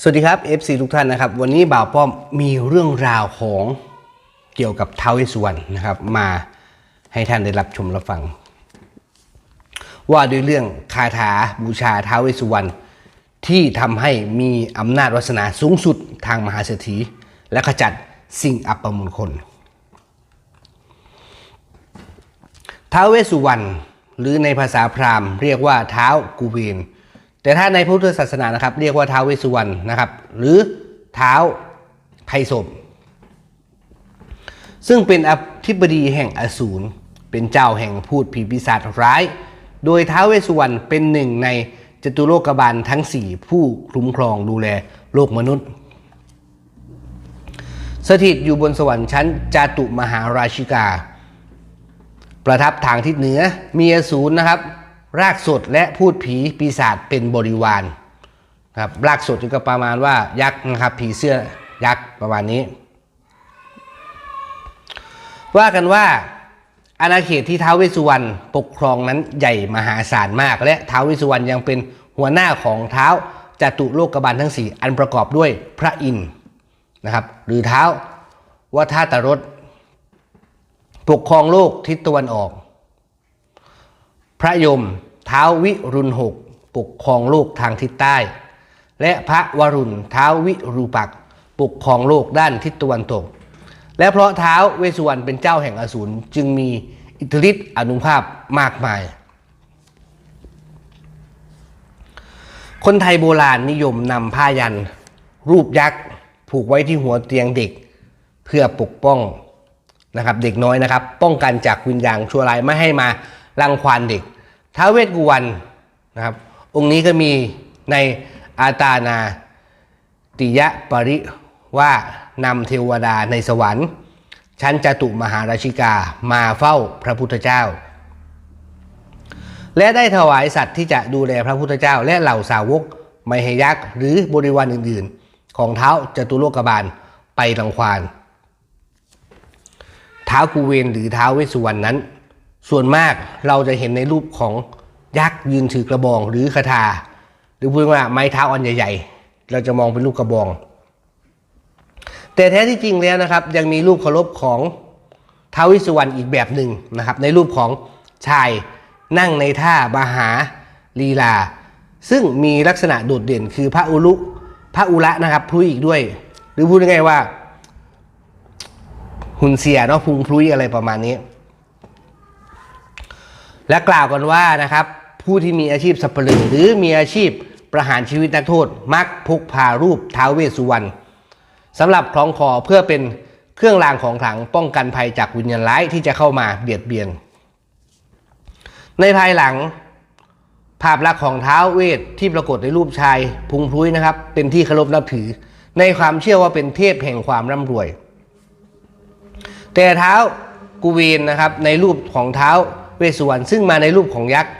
สวัสดีครับ FC ทุกท่านนะครับ วันนี้บ่าวป้อมมีเรื่องราวของเกี่ยวกับท้าวเวสสุวรรณนะครับ มาให้ท่านได้รับชมรับฟัง ว่าด้วยเรื่องคาถาบูชาท้าวเวสสุวรรณที่ทำให้มีอำนาจวาสนาสูงสุดทางมหาเศรษฐี และขจัดสิ่งอัปมงคลท้าวเวสสุวรรณหรือในภาษาพราหมณ์ เรียกว่าเท้ากูเวน แต่ถ้าในพุทธศาสนานะครับ เรียกว่าท้าวเวสุวรรณนะครับ หรือเท้าไทยสมซึ่งเป็นอธิบดีแห่งอสูรเป็นเจ้าแห่งพูดผีปีศาจร้าย โดยท้าวเวสสุวรรณเป็นหนึ่งในจตุโลกบาลทั้ง 4 ผู้คุ้มครองดูแลโลกมนุษย์ สถิตอยู่บนสวรรค์ชั้นจาตุมหาราชิกา ประทับทางทิศเหนือมีอสูรนะครับ รากสดและพูดผีปีศาจเป็นบริวารครับรากสดก็ประมาณว่ายักษ์นะครับผีเสื้อยักษ์ประมาณนี้ ว่ากันว่าอาณาเขตที่ท้าวเวสุวรรณปกครองนั้นใหญ่มหาศาลมาก และท้าวเวสุวรรณยังเป็นหัวหน้าของเท้าจตุโลกบาลทั้งสี่อันประกอบด้วยพระอินทร์นะครับ หรือเท้าวัฏตรสปกครองโลกทิศตะวันออก พระยมเท้าวิรุณหกปกครองโลกทางทิศใต้ และพระวรุณเท้าวิรูปักปกครองโลกด้านทิศตะวันตก และเพราะเท้าเวสสุวรรณเป็นเจ้าแห่งอสูรจึงมีอิทธิฤทธิ์อนุภาพมากมาย คนไทยโบราณนิยมนำผ้ายัน รูปยักษ์ผูกไว้ที่หัวเตียงเด็ก เพื่อปกป้องนะครับเด็กน้อยนะครับ ป้องกันจากวิญญาณชั่วร้ายไม่ให้มา รังควานเด็กท้าเวสกุวันนะครับ องค์นี้ก็มีในอาตานาติยะปริว่านำเทวดาในสวรรค์ ชั้นจตุมหาราชิกามาเฝ้าพระพุทธเจ้า และได้ถวายสัตว์ที่จะดูแลพระพุทธเจ้า และเหล่าสาวกไมหยักษ์หรือบริวารอื่นๆ ของเท้าจตุโลกบาลไปรังควานท้ากูเวนหรือท้าเวสสุวรรณนั้น ส่วนมากเราจะเห็นในรูปของยักษ์ยืนถือกระบองหรือคาถา หรือพูดว่าไม้เท้าอันใหญ่ ๆ เราจะมองเป็นรูปกระบอง แต่แท้ที่จริงแล้วนะครับ ยังมีรูปเคารพของท้าวเวสสุวรรณอีกแบบหนึ่งนะครับ ในรูปของชายนั่งในท่ามหาลีลา ซึ่งมีลักษณะโดดเด่นคือพระอุลุพระอุระนะครับพลุยอีกด้วย หรือพูดง่ายๆว่า หุ่นเสียเนาะพุงพลุยอะไรประมาณนี้ และกล่าวกันว่านะครับผู้ที่มีอาชีพสัปเหร่อหรือมีอาชีพประหารชีวิตนักโทษ มักพกพารูปท้าวเวสสุวรรณสำหรับคล้องคอเพื่อเป็นเครื่องรางของขลังป้องกันภัยจากวิญญาณร้ายที่จะเข้ามาเบียดเบียน ในภายหลัง ภาพลักษณ์ของท้าวเวทที่ปรากฏในรูปชายพุงพลุยนะครับ เป็นที่เคารพนับถือ ในความเชื่อว่าเป็นเทพแห่งความร่ำรวย แต่เท้ากูเวนนะครับในรูปของเท้า เวสสุวรรณซึ่งมาในรูปของยักษ์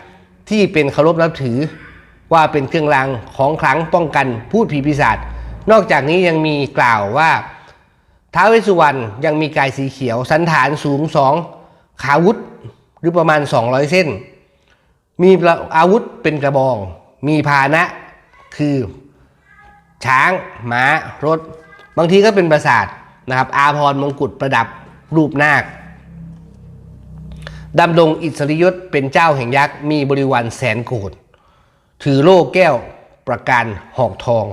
ที่เป็นเคารพนับถือ ว่าเป็นเครื่องรางของขลังป้องกันพูดผีปีศาจนอกจากนี้ยังมีกล่าวว่าท้าเวสสุวรรณยังมีกายสีเขียว สันฐานสูงสองขาวุธหรือประมาณ 200 เส้น มีอาวุธเป็นกระบอง มีพาหนะคือ ช้างม้า รถ บางทีก็เป็นปราสาทนะครับ อาพรมงกุฎประดับรูปนาค ดำดงอิสริยศเป็นเจ้าแห่งยักษ์มีบริวารแสนโกดถือโล่แก้วประการหอกทอง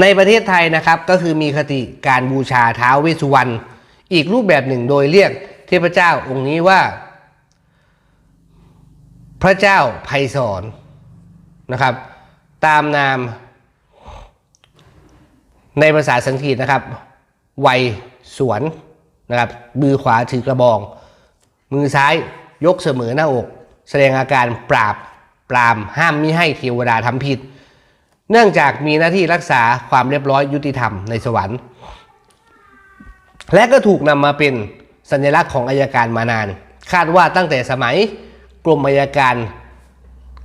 ในประเทศไทยนะครับก็คือมีคติการบูชาเท้าวเวสสุวรรณอีกรูปแบบหนึ่งโดยเรียกเทพเจ้าองค์นี้ว่า พระเจ้าไพศาลนะครับ ตามนาม ในภาษาสังกฤษนะครับ ไวยสวน นะครับมือขวาถือกระบอง มือซ้ายยกเสมอหน้าอก แสดงอาการปราบปรามห้ามมิให้เทวดาทำผิด เนื่องจากมีหน้าที่รักษาความเรียบร้อยยุติธรรมในสวรรค์ และก็ถูกนำมาเป็นสัญลักษณ์ของอายการมานาน คาดว่าตั้งแต่สมัยกรมอายการ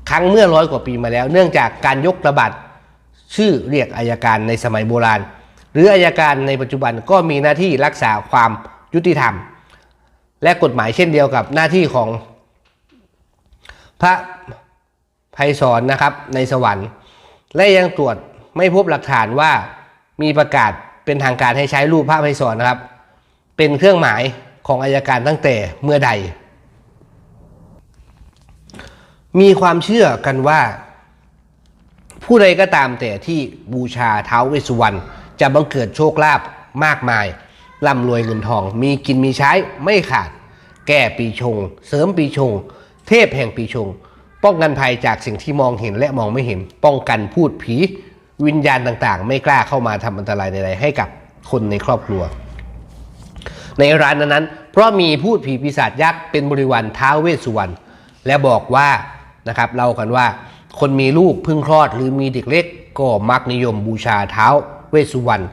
ครั้งเมื่อร้อยกว่าปีมาแล้ว เนื่องจากการยกระบาดชื่อเรียกอายการในสมัยโบราณ หรืออายการในปัจจุบันก็มีหน้าที่รักษาความยุติธรรม และกฎหมายเช่นเดียวกับหน้าที่ของพระไพศาลนะครับในสวรรค์ และยังตรวจไม่พบหลักฐานว่ามีประกาศเป็นทางการให้ใช้รูปพระไพศาลนะครับ เป็นเครื่องหมายของอายการตั้งแต่เมื่อใด มีความเชื่อกันว่า ผู้ใดก็ตามแต่ที่บูชาเท้าเวสุวรรณ จะบังเกิดโชคลาภมากมายร่ำรวยเงินทอง มีกินมีใช้ไม่ขาด แก้ปีชง เสริมปีชง เทพแห่งปีชง ป้องกันภัยจากสิ่งที่มองเห็นและมองไม่เห็น ป้องกันพูดผี วิญญาณต่างๆ ไม่กล้าเข้ามาทำอันตรายใดๆให้กับคนในครอบครัว ในร้านนั้นๆเพราะมีพูดผีปีศาจยักษ์เป็นบริวารท้าวเวสสุวรรณและบอกว่านะครับเล่ากันว่า คนมีลูกเพิ่งคลอดหรือมีเด็กเล็กก็มักนิยมบูชาเท้า เวสสุวรรณ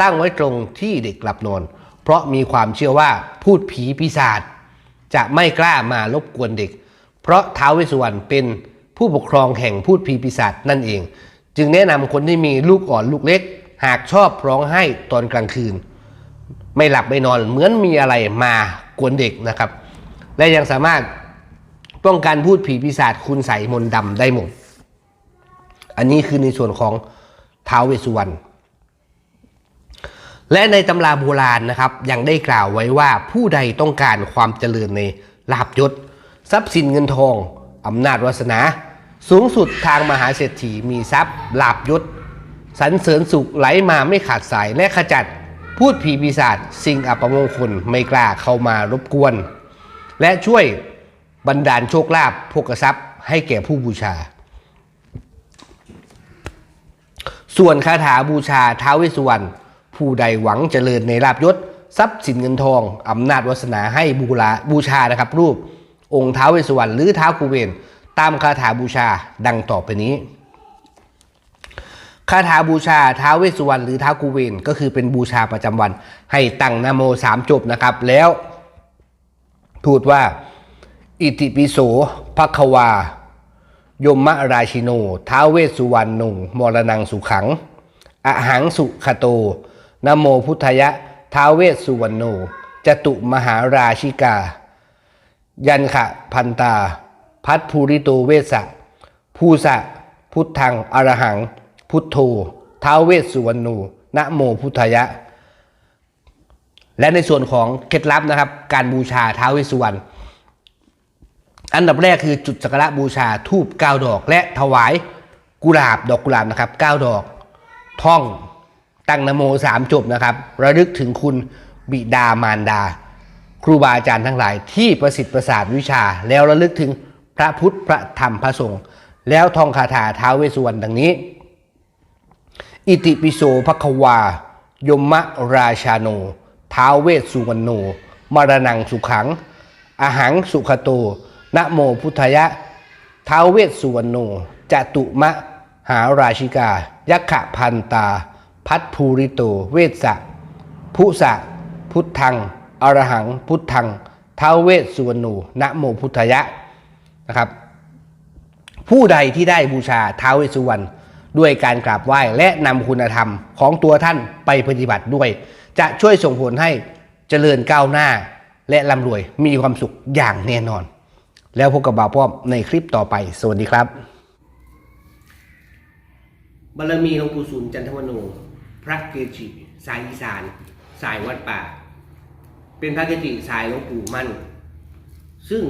ตั้งไว้ตรงที่เด็กหลับนอน เพราะมีความเชื่อว่าพูดผีปีศาจจะไม่กล้ามารบกวนเด็ก เพราะท้าวเวสสุวรรณเป็นผู้ปกครองแห่งพูดผีปีศาจนั่นเอง จึงแนะนำคนที่มีลูกอ่อนลูกเล็ก หากชอบร้องไห้ตอนกลางคืน ไม่หลับไม่นอนเหมือนมีอะไรมากวนเด็กนะครับ และยังสามารถป้องกันพูดผีปีศาจคุณใส่มนต์ดำได้หมด อันนี้คือในส่วนของท้าวเวสสุวรรณ และในตำราโบราณนะครับยังได้กล่าวไว้ว่าผู้ใดต้องการความเจริญในลาบยศ ทรัพย์สินเงินทองอำนาจวาสนา สูงสุดทางมหาเศรษฐีมีทรัพย์ลาบยศสรรเสริญสุขไหลมาไม่ขาดสายและขจัด พูดผีปีศาจสิ่งอัปมงคลไม่กล้าเข้ามารบกวน และช่วยบรรดาลโชคลาภโภกทรัพย์ให้แก่ผู้บูชา ส่วนคาถาบูชาท้าวเวสสุวรรณ ผู้ใดหวังเจริญในลาบยศ ทรัพย์สินเงินทอง อำนาจวาสนาให้บูราบูชานะครับ รูป องค์ท้าวเวสุวรรณหรือท้าวกุเวนตามคาถาบูชาดังต่อไปนี้คาถาบูชาท้าวเวสุวรรณหรือท้าวกุเวนก็คือเป็นบูชาประจำวัน ให้ตั้งนโมสามจบนะครับ แล้วพูดว่า อิติปิโสภควา ยมมะราชิโนท้าวเวสุวรรณนุงมรนังสุขัง อหังสุขโต นโมพุทธยะ ท้าเวสสุวรรณโนจตุมหาราชิกา ยันขะพันตา พัทภูริโตเวสสะภูสะพุทธังอรหัง พุทโธท้าเวสสุวรรณูนะโมพุทธยะ และในส่วนของเคล็ดลับนะครับ การบูชาท้าวเวสสุวรรณอันดับแรกคือจุดสักการะบูชาทูบ9ดอก และถวายกุหลาบดอกกุหลาบนะครับ9ดอก ท่อง ตั้งนโมสามจบนะครับระลึกถึงคุณบิดามารดา ครูบาอาจารย์ทั้งหลาย ที่ประสิทธิ์ประสาทวิชา แล้วระลึกถึงพระพุทธพระธรรมพระสงฆ์แล้วท่องคาถาท้าวเวสุวรรณดังนี้ อิติปิโสภควา ยมะราชาโนท้าวเวสุวรรณโนมรนังสุขัง อหังสุขโตนะโมพุทธยะท้าวเวสสุวรรณโนจตุมะหาราชิกา ยักขะพันตา พัทภูริโต เวสสะพุสะ พุทธัง อรหัง พุทธังท้าวเวสสุวรรณโนะโมพุทธยะนะครับ ผู้ใดที่ได้บูชาท้าวเวสสุวรรณด้วยการกราบไหว้และนำคุณธรรมของตัวท่านไปปฏิบัติด้วย จะช่วยส่งผลให้เจริญก้าวหน้าและร่ำรวยมีความสุขอย่างแน่นอน แล้วพบกับบ่าวป้อมในคลิปต่อไป สวัสดีครับ บารมีหลวงปู่สุนจันทมโน พระเกจิสายอีสาน สายวัดป่า เป็นพระเกจิสายหลวงปู่มั่น ซึ่ง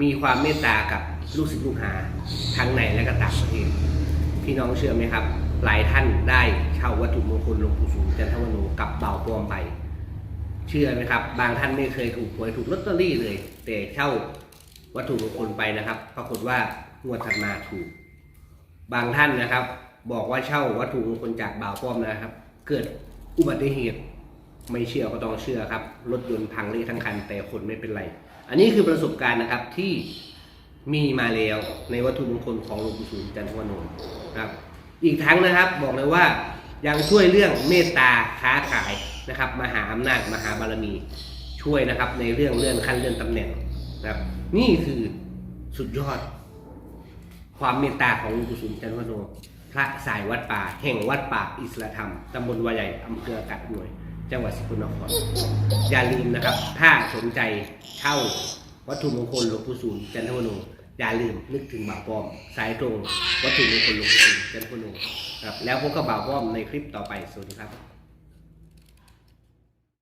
มีความเมตตากับลูกศิษย์ลูกหาทั้งในและก็ต่างประเทศพี่น้องเชื่อไหมครับ หลายท่านได้เช่าวัตถุมงคลหลวงปู่สุนจันทวโนกับเบาปลอมไป เชื่อไหมครับ บางท่านไม่เคยถูกหวยถูกลอตเตอรี่เลย แต่เช่าวัตถุมงคลไปนะครับ ปรากฏว่างวดถัดมาถูก บางท่านนะครับ บอกว่าเช่าวัตถุมงคลจากบ่าวป้อมนะครับ เกิดอุบัติเหตุไม่เชื่อก็ต้องเชื่อครับ รถยนต์พังเละทั้งคันแต่คนไม่เป็นไร อันนี้คือประสบการณ์นะครับที่มีมาแล้วในวัตถุมงคลของหลวงปู่สุนจันทวโนนะครับ อีกทั้งนะครับบอกเลยว่ายังช่วยเรื่องเมตตาค้าขายนะครับ มหาอำนาจมหาบารมีช่วยนะครับ ในเรื่องเลื่อนขั้นเลื่อนตำแหน่งนะครับ นี่คือสุดยอด ความเมตตาของหลวงปู่สุนจันทวโน พระสายวัดป่า แห่งวัดป่าอิสระธรรมตำบลวายใหญ่อำเภอกาดหน่วย จังหวัดสกลนคร อย่าลืมนะครับ ถ้าสนใจเช่าวัตถุมงคลหลวงปู่ศุนย์จันทวโนอย่าลืมนึกถึงบ่าวป้อม สายตรง วัตถุมงคลหลวงปู่จันทวโนครับแล้วพบกับบ่าวป้อมในคลิปต่อไปสวัสดีครับ